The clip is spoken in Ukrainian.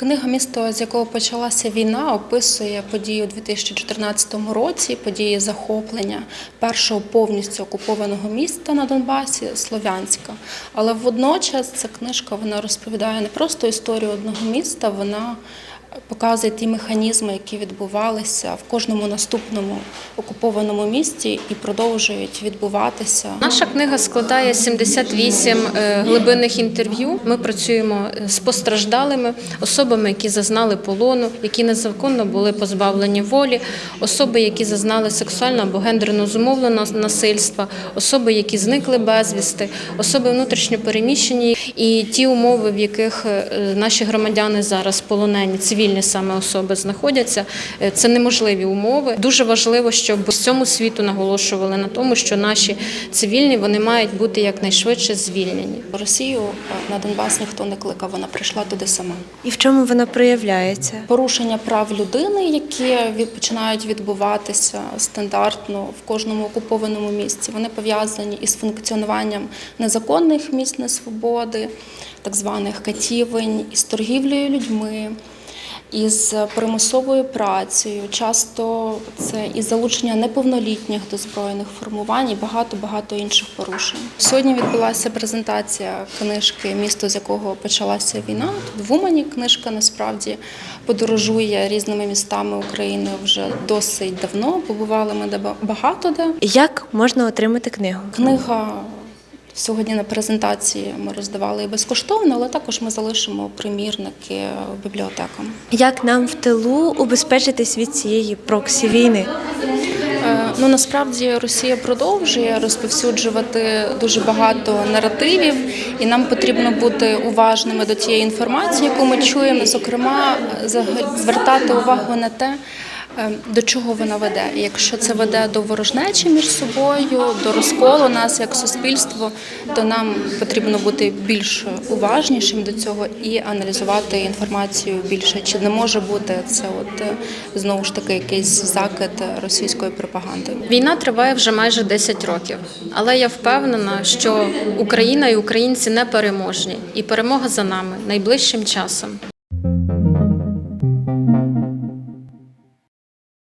Книга Місто, з якого почалася війна, описує події у 2014 році, події захоплення першого повністю окупованого міста на Донбасі Слов'янська. Але водночас ця книжка вона розповідає не просто історію одного міста, вона показує ті механізми, які відбувалися в кожному наступному окупованому місті і продовжують відбуватися. Наша книга складає 78 е, глибинних інтерв'ю. Ми працюємо з постраждалими особами, які зазнали полону, які незаконно були позбавлені волі, особи, які зазнали сексуального або гендерно зумовленого насильства, особи, які зникли безвісти, особи внутрішньо переміщені, і ті умови, в яких е, наші громадяни зараз полонені, цивільні саме особи знаходяться, е, це неможливі умови. Дуже важливо, щоб всьому світу наголошували на тому, що наші цивільні вони мають бути якнайшвидше звільнені. Росію е, на Донбас ніхто не кликав, вона прийшла туди сама. І в чому вона проявляється? Порушення прав людини, які починають відбуватися стандартно в кожному окупованому місці, вони пов'язані із функціонуванням незаконних місць несвободи, так званих катівень, із торгівлею людьми. Із примусовою працею, часто це і залучення неповнолітніх до збройних формувань і багато багато інших порушень. Сьогодні відбулася презентація книжки Місто, з якого почалася війна. Тут в Умані книжка насправді подорожує різними містами України вже досить давно. Побували ми багато де. Як можна отримати книгу? Книга сьогодні на презентації ми роздавали і безкоштовно, але також ми залишимо примірники бібліотекам. Як нам в тилу убезпечитись від цієї проксі війни? Е, Ну насправді Росія продовжує розповсюджувати дуже багато наративів, і нам потрібно бути уважними до тієї інформації, яку ми чуємо. Зокрема, звертати увагу на те. Е, До чого вона веде? Якщо це веде до ворожнечі між собою, до розколу нас як суспільство, то нам потрібно бути більш уважнішим до цього і аналізувати інформацію більше. Чи не може бути це, от е, знову ж таки, якийсь закид російської пропаганди? Війна триває вже майже 10 років, але я впевнена, що Україна і українці не переможні, і перемога за нами найближчим часом.